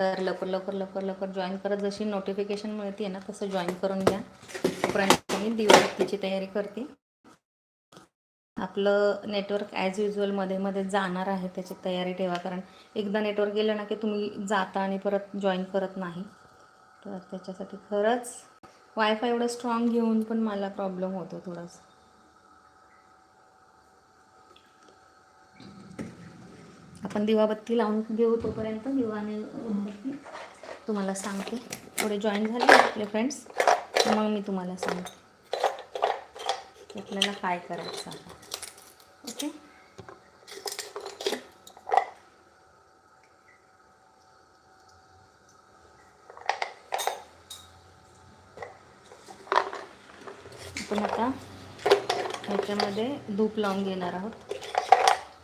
तर लवकर लवकर लवकर लवकर जॉईन करत जशी नोटिफिकेशन मिळते ना तसं जॉईन करून घ्या. तोपर्यंत मी दिवाळीची तयारी करते. आपलं नेटवर्क ॲज युजलमध्ये मध्ये जाणार आहे त्याची तयारी ठेवा. कारण एकदा नेटवर्क गेलं ना की तुम्ही जाता आणि परत जॉईन करत नाही. तर त्याच्यासाठी खरंच वायफाय एवढं स्ट्रॉंग घेऊन पण मला प्रॉब्लेम होतो थोडासा. आपण दिवाबत्ती लावून घेऊ तोपर्यंत. दिवा तुम्हाला सांगते. थोडे जॉईन झाले आपले फ्रेंड्स मग मी तुम्हाला सांगते. की आपल्याला काय करायचं आहे. ओके? आपण आता ह्याच्यामध्ये धूप लावून घेणार आहोत.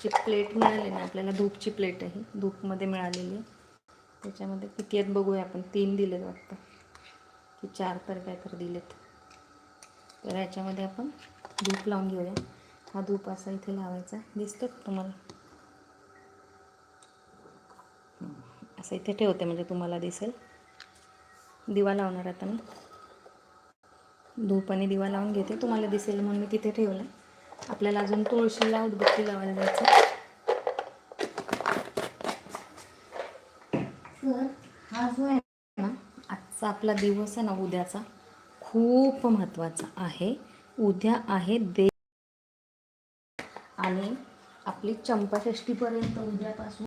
ची प्लेट मिळाली ना आपल्याला धूपची प्लेट आहे. ही धूपमध्ये मिळालेली आहे. त्याच्यामध्ये किती आहेत बघूया आपण. तीन दिलेत वाटतं. की चार तर काय तर दिलेत. तर ह्याच्यामध्ये आपण धूप लावून घेऊया. हा धूप असा इथे लावायचा. दिसतो तुम्हाला? असं इथे ठेवते म्हणजे तुम्हाला दिसेल. दिवा लावणार आता मी. धूप आणि दिवा लावून घेते. तुम्हाला दिसेल म्हणून मी तिथे ठेवलं. आपल्याला अजून तुळशीला उदबत्ती लावायला जायचं. हा जो आहे ना आजचा आपला दिवस आहे ना उद्याचा खूप महत्त्वाचा आहे. उद्या आहे दे आणि आपली चंपाषष्टीपर्यंत उद्यापासून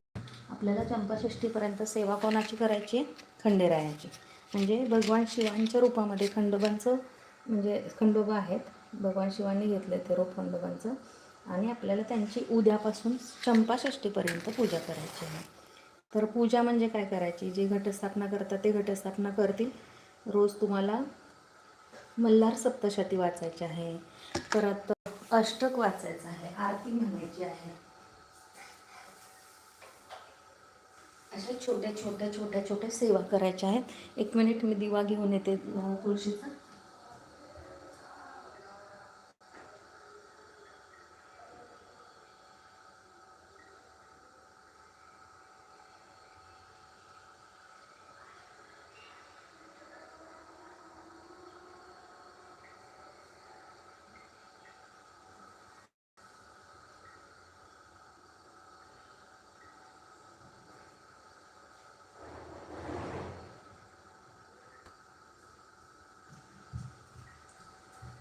आपल्याला चंपाषष्टीपर्यंत सेवा कोणाची करायची? आहे खंडेरायाची. म्हणजे भगवान शिवांच्या रूपामध्ये खंडोबांचं म्हणजे खंडोबा आहेत. भगवान शिवांनी घेतलं ते रोप खंडोबांचं आणि आपल्याला त्यांची उद्यापासून चंपाषष्टीपर्यंत पूजा करायची आहे. तर पूजा म्हणजे काय करायची? जे घटस्थापना करतात ते घटस्थापना करतील. रोज तुम्हाला मल्हार सप्तशती वाचायची आहे. परत अष्टक वाचायचं आहे. आरती म्हणायची आहे. अशा छोट्या छोट्या छोट्या छोट्या सेवा करायच्या आहेत. एक मिनिट मी दिवा घेऊन येते तुळशीचा.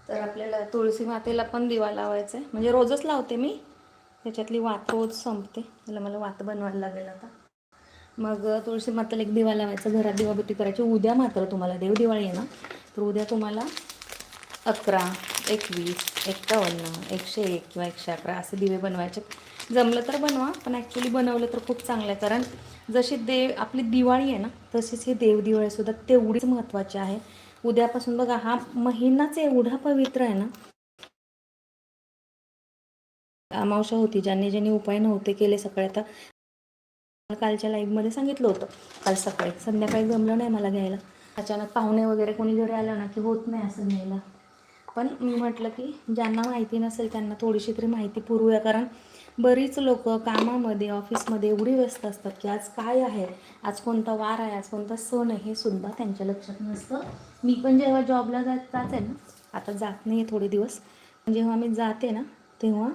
तर आपल्याला तुळशी मातेला पण दिवा लावायचा आहे. म्हणजे रोजच लावते मी. त्याच्यातली वात रोज संपते. त्याला मला वात बनवायला लागेल आता. मग तुळशी मातेला एक दिवा लावायचा. घरात दिवाबत्ती करायची. उद्या मात्र तुम्हाला देव दिवाळी आहे ना. तर उद्या तुम्हाला अकरा एकवीस एक्कावन्न एकशे एक किंवा एकशे अकरा असे दिवे बनवायचे. जमलं तर बनवा पण ॲक्च्युली बनवलं तर खूप चांगलं आहे. कारण जशी देव आपली दिवाळी आहे ना तशीच ही देव दिवाळीसुद्धा तेवढीच महत्त्वाची आहे. उद्यापासून बघा हा महिनाच एवढा पवित्र आहे ना. अमावशा होती ज्यांनी ज्यांनी उपाय नव्हते केले सकाळी आता कालच्या लाईव्हमध्ये सांगितलं होतं. काल सकाळी. संध्याकाळी जमलं नाही मला घ्यायला. अचानक पाहुणे वगैरे कोणी घरी आलं ना की होत नाही असं घ्यायला पण मी म्हटलं की ज्यांना माहिती नसेल त्यांना थोडीशी तरी माहिती पुरवूया. कारण बरीच लोक कामामध्ये ऑफिसमध्ये एवढी व्यस्त असतात की आज काय आहे आज कोणता वार आहे आज कोणता सण आहे हे सुद्धा त्यांच्या लक्षात नसतं. मी पण जेव्हा जॉबला जात जाते ना आता जात नाही थोडे दिवस जेव्हा मी जाते ना तेव्हा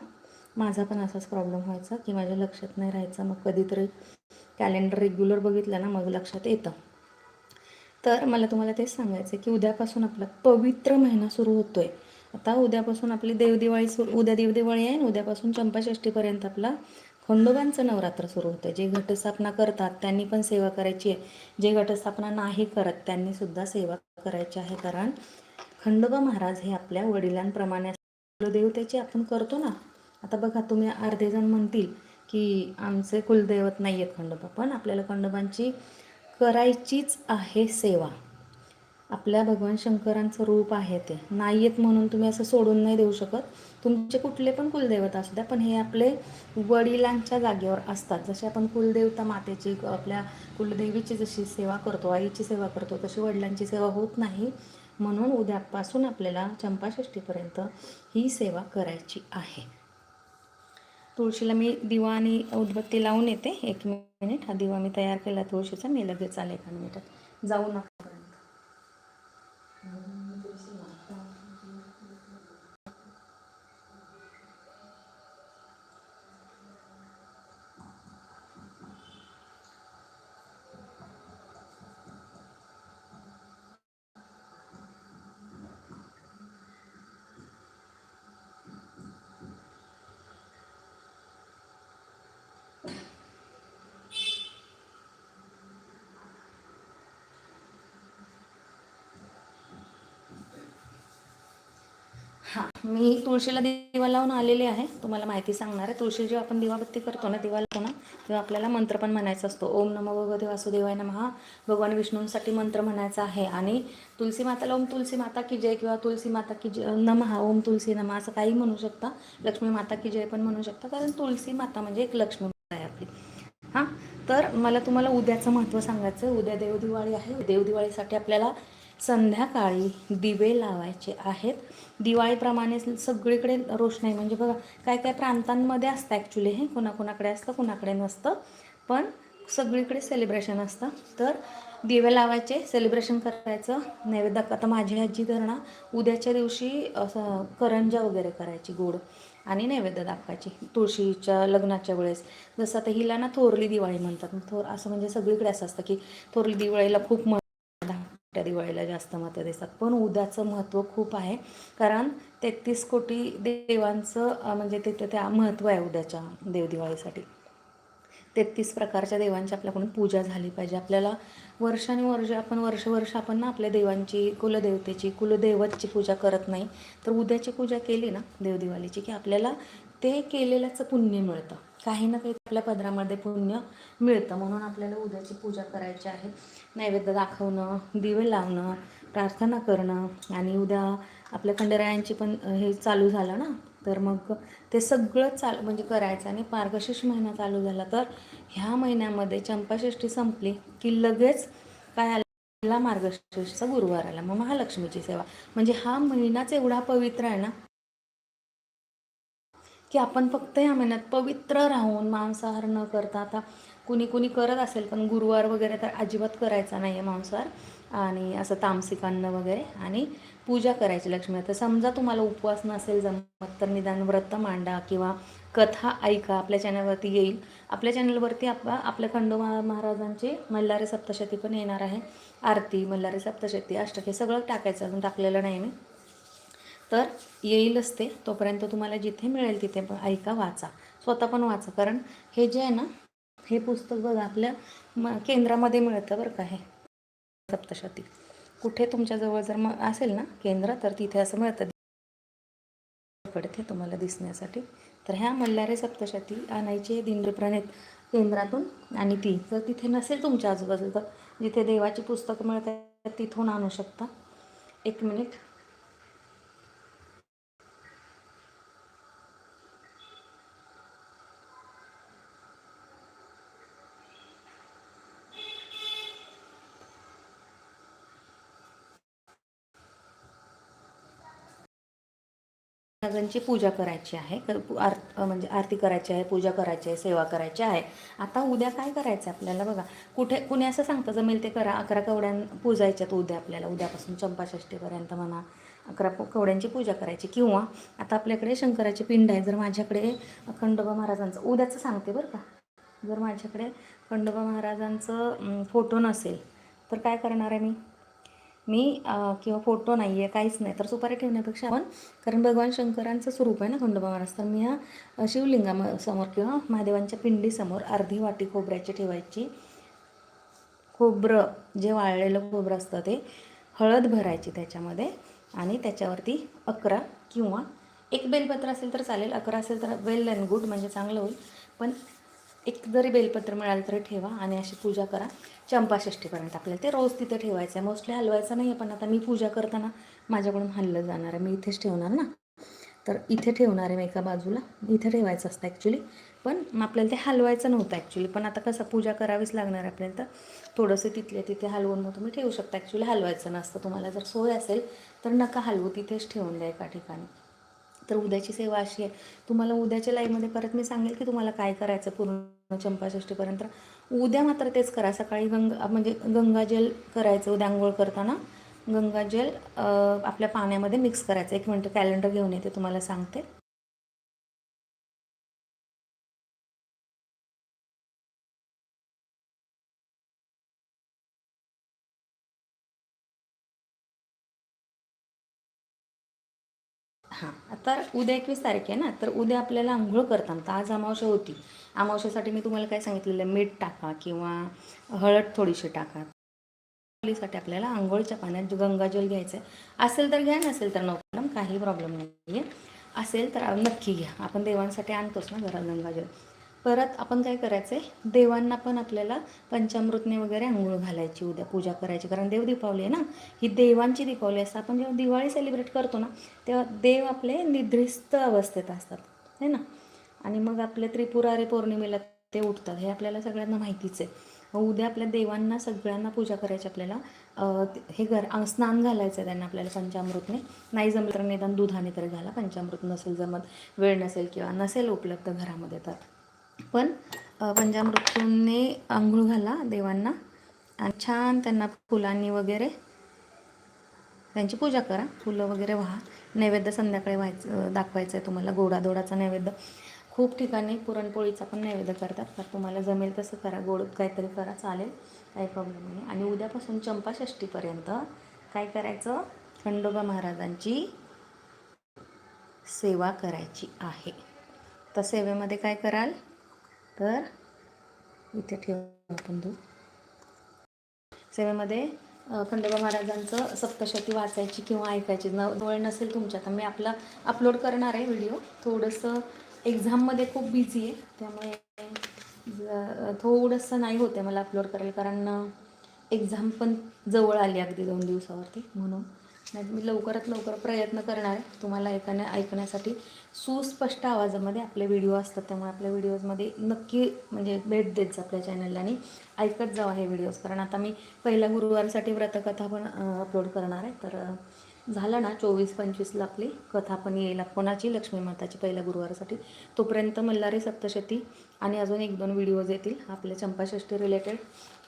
माझा पण असाच प्रॉब्लेम व्हायचा की माझ्या लक्षात नाही राहायचं. मग कधीतरी कॅलेंडर रेग्युलर बघितलं ना मग लक्षात येतं. तर मला तुम्हाला तेच सांगायचं आहे की उद्यापासून आपला पवित्र महिना सुरू होतो आहे आता उद्यापासून आपली देवदिवाळी सुरू उद्या देवदिवाळी आहे आणि उद्यापासून चंपाषष्टीपर्यंत आपला खंडोबांचं नवरात्र सुरू होतं. जे घटस्थापना करतात त्यांनी पण सेवा करायची आहे. जे घटस्थापना नाही करत त्यांनी सुद्धा सेवा करायची आहे. कारण खंडोबा महाराज हे आपल्या वडिलांप्रमाणे कुलदेवतेची आपण करतो ना. आता बघा तुम्ही अर्धे जण म्हणतील की आमचे कुलदैवत नाही आहेत खंडोबा. पण आपल्याला खंडोबांची करायचीच आहे सेवा. आपल्या भगवान शंकरांचं रूप आहे ते. नाही आहेत म्हणून तुम्ही असं सोडून नाही देऊ शकत. तुमचे कुठले पण कुलदेवता असू द्या पण हे आपले वडिलांच्या जागेवर असतात. जसे आपण कुलदेवता मातेची आपल्या कुलदेवीची जशी सेवा करतो आईची सेवा करतो तशी वडिलांची सेवा होत नाही. म्हणून उद्यापासून आपल्याला चंपाषष्टीपर्यंत ही सेवा करायची आहे. तुळशीला मी दिवा आणि उदबत्ती लावून येते. एक मिनिट. हा दिवा मी तयार केला. तुळशीचा मी लगेच आले एका मिनिटात. जाऊ नका. Mm-hmm. हां मी तुळशीला दिवा लावून आलेले आहे. तुम्हाला माहिती सांगणार आहे. तुळशी जेव्हा आपण दिवाबत्ती करतो ना दिवा लावतो ना तेव्हा आपल्याला मंत्र पण म्हणायचा असतो. ओम नमो भगवते वासुदेवाय नमः. भगवान विष्णूंसाठी मंत्र म्हणायचा आहे. आणि तुलसी माताला ओम तुलसी माता की जय किंवा तुलसी माता की जय नमः ओम तुलसी नमः असं काही म्हणू शकता. लक्ष्मी माता की जय पण म्हणू शकता. कारण तुलसी माता म्हणजे एक लक्ष्मी माता आहे आपली. हां तर मला तुम्हाला उद्याचं महत्त्व सांगायचं आहे. उद्या देवदिवाळी आहे. देवदिवाळीसाठी आपल्याला संध्याकाळी दिवे लावायचे आहेत. दिवाळीप्रमाणे सगळीकडे रोषणाई म्हणजे बघा काय काय प्रांतांमध्ये असतं ॲक्च्युली हे. कोणाकोणाकडे असतं कोणाकडे नसतं. पण सगळीकडे सेलिब्रेशन असतं. तर दिवे लावायचे सेलिब्रेशन करायचं नैवेद्य आता माझी आजी तर ना उद्याच्या दिवशी असं करंजा वगैरे करायची गोड आणि नैवेद्य दाखवायची. तुळशीच्या लग्नाच्या वेळेस. जसं आता हिला ना थोरली दिवाळी म्हणतात. थोर असं म्हणजे सगळीकडे असं असतं की थोरली दिवाळीला खूप म दिवाळीला जास्त महत्त्व देतात. पण उद्याचं महत्त्व खूप आहे. कारण तेहतीस कोटी देवांचं म्हणजे तिथं त्या महत्त्व आहे उद्याच्या देवदिवाळीसाठी तेहतीस प्रकारच्या देवांची आपल्याकडून पूजा झाली पाहिजे. आपल्याला वर्षानुवर्ष आपण वर्ष वर्ष आपण ना आपल्या देवांची कुलदेवतेची कुलदैवतची पूजा करत नाही. तर उद्याची पूजा केली ना देवदिवाळीची की आपल्याला ते केलेल्याचं पुण्य मिळतं. काही ना काही आपल्या पदरामध्ये पुण्य मिळतं. म्हणून आपल्याला उद्याची पूजा करायची आहे. नैवेद्य दाखवणं दिवे लावणं प्रार्थना करणं आणि उद्या आपल्या खंडेरायांची पण हे चालू झालं ना? तर मग ते सगळं चाल म्हणजे करायचं आणि मार्गशीर्ष महिना चालू झाला तर ह्या महिन्यामध्ये चंपाषष्ठी संपली की लगेच काय आला? मार्गशीर्षचा गुरुवार आला. मग महालक्ष्मीची सेवा. म्हणजे हा महिनाच एवढा पवित्र आहे ना? की आपण फक्त ह्या महिन्यात पवित्र राहून मांसाहार न करता आता कुणी कुणी करत असेल पण गुरुवार वगैरे तर अजिबात करायचा नाही आहे मांसाहार. आणि असं तामसिक अन्न वगैरे आणि पूजा करायची लक्ष्मी. आता समजा तुम्हाला उपवास नसेल जमत तर निदान व्रत मांडा किंवा कथा ऐका. आपल्या चॅनलवरती येईल. आपल्या चॅनलवरती आप आपल्या खंडोबा महाराजांची मल्हारी सप्तशती पण येणार आहे. आरती मल्हारी सप्तशती अष्टके सगळं टाकायचं अजून टाकलेलं नाही मी. तर येईलच ते तोपर्यंत तुम्हाला जिथे मिळेल तिथे ऐका वाचा. स्वतः पण वाचा. कारण हे जे आहे ना हे पुस्तक बघा आपल्या म केंद्रामध्ये मिळतं बरं का हे. सप्तशती. कुठे तुमच्याजवळ जर मग असेल ना केंद्र तर तिथे असं मिळतं. पडते तुम्हाला दिसण्यासाठी. तर ह्या मल्हारे सप्तशती आणायची दिंडी केंद्रातून. आणि ती जर तिथे नसेल तुमच्या आजूबाजूला तर जिथे देवाची पुस्तकं मिळतात तिथून आणू शकता. एक मिनिट. महाराजांची पूजा करायची आहे तर आर म्हणजे आरती करायची आहे पूजा करायची आहे सेवा करायची आहे. आता उद्या काय करायचं आहे आपल्याला बघा? कुठे कुणी असं सांगतं जमेल ते करा अकरा कवड्यां पूजायच्यात उद्या आपल्याला उद्यापासून चंपाषष्टीपर्यंत म्हणा अकरा कवड्यांची पूजा करायची. किंवा आता आपल्याकडे शंकराची पिंड आहे जर माझ्याकडे खंडोबा महाराजांचं उद्याचं सांगते बरं का. जर माझ्याकडे खंडोबा महाराजांचं फोटो नसेल तर काय करणार आहे मी? मी किंवा फोटो नाही आहे काहीच नाही. तर सुपारी ठेवण्यापेक्षा आपण कारण भगवान शंकरांचं स्वरूप आहे ना खंडोबा महाराज तर मी ह्या अं, शिवलिंगा समोर किंवा महादेवांच्या पिंडीसमोर अर्धी वाटी खोबऱ्याची ठेवायची. खोबरं जे वाळलेलं खोबरं असतं ते हळद भरायची त्याच्यामध्ये आणि त्याच्यावरती अकरा किंवा एक बेलपत्र असेल तर चालेल अकरा असेल तर वेल अँड गुड म्हणजे चांगलं होईल. पण एक जरी बेलपत्र मिळालं तरी ठेवा आणि अशी पूजा करा. चंपाषष्टीपर्यंत आपल्याला ते रोज तिथे ठेवायचं आहे. मोस्टली हलवायचं नाही आहे पण आता मी पूजा करताना माझ्याकडून हललं जाणार आहे. मी इथेच ठेवणार ना? तर इथे ठेवणार आहे मी एका बाजूला. इथे ठेवायचं असतं ॲक्च्युली पण आपल्याला ते हलवायचं नव्हतं ॲक्च्युली पण आता कसं पूजा करावीच लागणार आहे आपल्याला तर. थोडंसं तिथले तिथे हलवून मग तुम्ही ठेवू शकता. ॲक्च्युली हलवायचं नसतं. तुम्हाला जर सोय असेल तर नका हलवू. तिथेच ठेवून द्या एका ठिकाणी. तर उद्याची सेवा अशी आहे. तुम्हाला उद्याच्या लाईव्हमध्ये परत मी सांगेल की तुम्हाला काय करायचं पूर्ण चंपाषष्टीपर्यंत उद्या मात्र तेच करा. सकाळी म्हणजे गंगा म्हणजे गंगाजल करायचं उद्या आंघोळ करताना. गंगाजल आपल्या पाण्यामध्ये मिक्स करायचं. एक मिनटं कॅलेंडर घेऊन येते तुम्हाला सांगते. हां. तर उद्या एकवीस तारीख आहे ना तर उद्या आपल्याला आंघोळ करताना तर आज अमावस्या होती. अमावश्यासाठी मी तुम्हाला काय सांगितलेलं आहे मीठ टाका किंवा हळद थोडीशी टाका. साठी आपल्याला आंघोळच्या पाण्यात गंगाजल घ्यायचं आहे असेल तर घ्या नसेल तर नो प्रॉब्लेम काही प्रॉब्लेम नाही आहे असेल तर नक्की घ्या. आपण देवांसाठी आणतोच ना घरात गंगाजल परत आपण काय करायचं आहे देवांना पण आपल्याला पंचामृतने वगैरे आंघोळ घालायची उद्या पूजा करायची. कारण देव दीपावली आहे ना ही देवांची दीपावली असते. आपण जेव्हा दिवाळी सेलिब्रेट करतो ना तेव्हा देव आपले निद्रिस्त अवस्थेत असतात. है ना? आणि मग आपल्या त्रिपुरारी पौर्णिमेला ते उठतात. हे आपल्याला सगळ्यांना माहितीच आहे. मग उद्या आपल्या देवांना सगळ्यांना पूजा करायची आपल्याला हे घर स्नान घालायचं आहे त्यांना आपल्याला पंचामृतने. नाही जमलं तर निदान दुधाने तर घाला. पंचामृत नसेल जमत वेळ नसेल किंवा नसेल उपलब्ध घरामध्ये तर. पण अ, आंघोळ घाला देवांना आणि छान त्यांना फुलांनी वगैरे त्यांची पूजा करा. फुलं वगैरे व्हा. नैवेद्य संध्याकाळी व्हायचं दाखवायचं आहे तुम्हाला. गोडाधोडाचा नैवेद्य. खूप ठिकाणी पुरणपोळीचा पण नैवेद्य करतात. तर तुम्हाला जमेल तसं करा. गोड काहीतरी करा चालेल. काही प्रॉब्लेम नाही. आणि उद्यापासून चंपाषष्टीपर्यंत काय करायचं? खंडोबा महाराजांची सेवा करायची आहे. तर सेवेमध्ये काय कराल? तर इथे ठेवू आपण दूध. सेवेमध्ये खंडोबा महाराजांचं सप्तशती वाचायची किंवा ऐकायची. न जवळ नसेल तुमच्या तर मी आपला अपलोड करणार आहे व्हिडिओ थोडंसं एक्झाममध्ये खूप बिझी आहे त्यामुळे थोडंसं नाही होते मला अपलोड करायला कारण एक्झाम पण जवळ आली अगदी दोन दिवसावरती म्हणून. नाही मी लवकरात लवकर प्रयत्न करणार आहे तुम्हाला ऐकण्या ऐकण्यासाठी. सुस्पष्ट आवाजामध्ये आपले व्हिडिओ असतात त्यामुळे आपल्या व्हिडिओजमध्ये नक्की म्हणजे भेट देत जा आपल्या चॅनलला आणि ऐकत जावा हे व्हिडिओज. कारण आता मी पहिल्या गुरुवारसाठी व्रतकथा पण अपलोड करणार आहे. तर झालं ना चोवीस पंचवीसला आपली कथा पण येईल. कोणाची? लक्ष्मी माताची पहिल्या गुरुवारसाठी. तोपर्यंत मल्हारी सप्तशती आणि अजून एक दोन व्हिडिओज येतील आपल्या चंपाषष्टी रिलेटेड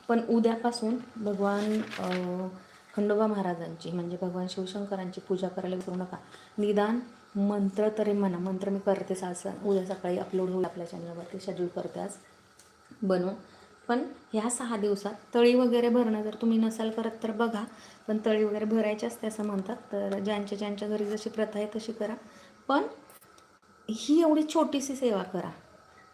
पण उद्यापासून भगवान खंडोबा महाराजांची म्हणजे भगवान शिवशंकरांची पूजा करायला विसरू नका. निदान मंत्र तरी म्हणा. मंत्र मी करतेच आज उद्या सकाळी अपलोड होईल आपल्या चॅनलवरती शेड्यूल करते आज. बनवून पण ह्या सहा दिवसात तळी वगैरे भरणं जर तुम्ही नसाल करत तर बघा. पण तळी वगैरे भरायची असते असं म्हणतात. तर ज्यांच्या ज्यांच्या घरी जशी प्रथा आहे तशी करा. पण ही एवढी छोटीशी सेवा करा.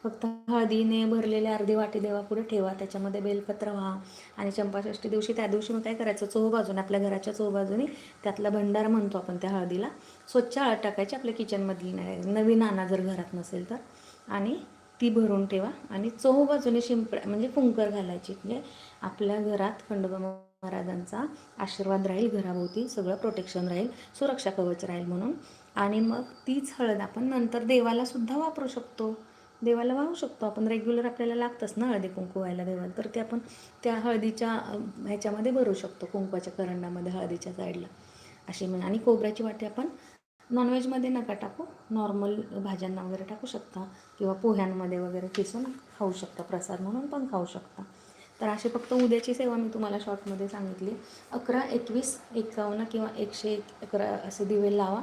फक्त हळदीने भरलेले अर्धी वाटी देवापुढे ठेवा. त्याच्यामध्ये बेलपत्र व्हा आणि चंपाषष्ठी दिवशी त्या दिवशी मग काय करायचं? चोहबाजूने आपल्या घराच्या चोहबाजूने त्यातला भंडार म्हणतो आपण त्या हळदीला स्वच्छ हळद टाकायची आपल्या किचनमधली. नाही नवीन आणा जर घरात नसेल तर. आणि ती भरून ठेवा आणि चोहोबाजूने शिंपड्या म्हणजे फुंकर घालायची. म्हणजे आपल्या घरात खंडोबा महाराजांचा आशीर्वाद राहील घराभोवती सगळं प्रोटेक्शन राहील सुरक्षा कवच राहील म्हणून. आणि मग तीच हळद आपण नंतर देवाला सुद्धा वापरू शकतो. देवाला वाहू शकतो. आपण रेग्युलर आपल्याला लागतंच ना हळदी कुंकू व्हायला देवाला. तर ते आपण त्या हळदीच्या ह्याच्यामध्ये भरू शकतो. कुंकवाच्या करंडामध्ये हळदीच्या साईडला अशी म्हणजे आणि खोबऱ्याची वाटी आपण नॉनव्हेजमध्ये नका टाकू. नॉर्मल भाज्यांना वगैरे टाकू शकता. किंवा पोह्यांमध्ये वगैरे किसून खाऊ शकता. प्रसाद म्हणून पण खाऊ शकता. तर अशी फक्त उद्याची सेवा मी तुम्हाला शॉर्टमध्ये सांगितली. अकरा एकवीस एकावन्न किंवा एकशे एक अकरा असे दिवे लावा.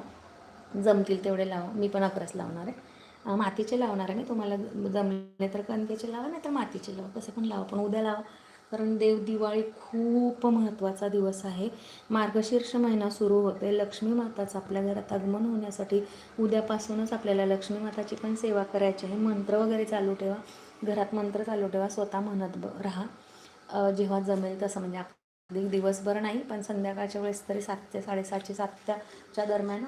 जमतील तेवढे लावा. मी पण अकराच लावणार आहे. मातीचे लावणार आहे मी. तुम्हाला जमले तर कणकेचे लावा नाही तर मातीचे लावा. कसं पण लावा पण उद्या लावा. कारण देव दिवाळी खूप महत्त्वाचा दिवस आहे. मार्गशीर्ष महिना सुरू होते लक्ष्मी माताचं आपल्या घरात आगमन होण्यासाठी उद्यापासूनच आपल्याला लक्ष्मी माताची पण सेवा करायची आहे. मंत्र वगैरे चालू ठेवा. घरात मंत्र चालू ठेवा. स्वतः म्हणत ब राहा. जेव्हा जमेल तसं. म्हणजे आप दिवसभर नाही पण संध्याकाळच्या वेळेस तरी सात ते साडेसातशे सातच्या दरम्यान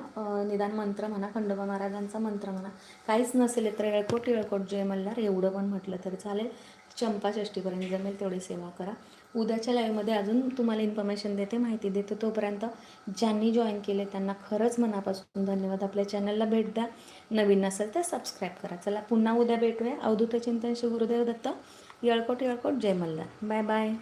निदान मंत्र म्हणा खंडोबा महाराजांचा मंत्र म्हणा. काहीच नसेल तर येळकोट येळकोट जय मल्हार एवढं पण म्हटलं तरी चालेल. चंपाषष्टीपर्यंत जमेल तेवढी सेवा करा. उद्याच्या लाईव्हमध्ये अजून तुम्हाला इन्फॉर्मेशन देते माहिती देते तोपर्यंत ज्यांनी जॉईन केले त्यांना खरंच मनापासून धन्यवाद. आपल्या चॅनलला भेट द्या. नवीन नसेल तर सबस्क्राईब करा. चला पुन्हा उद्या भेटूया. अवधूत चिंतन श्री गुरुदेव दत्त. येळकोट येळकोट जय मल्हार. Bye bye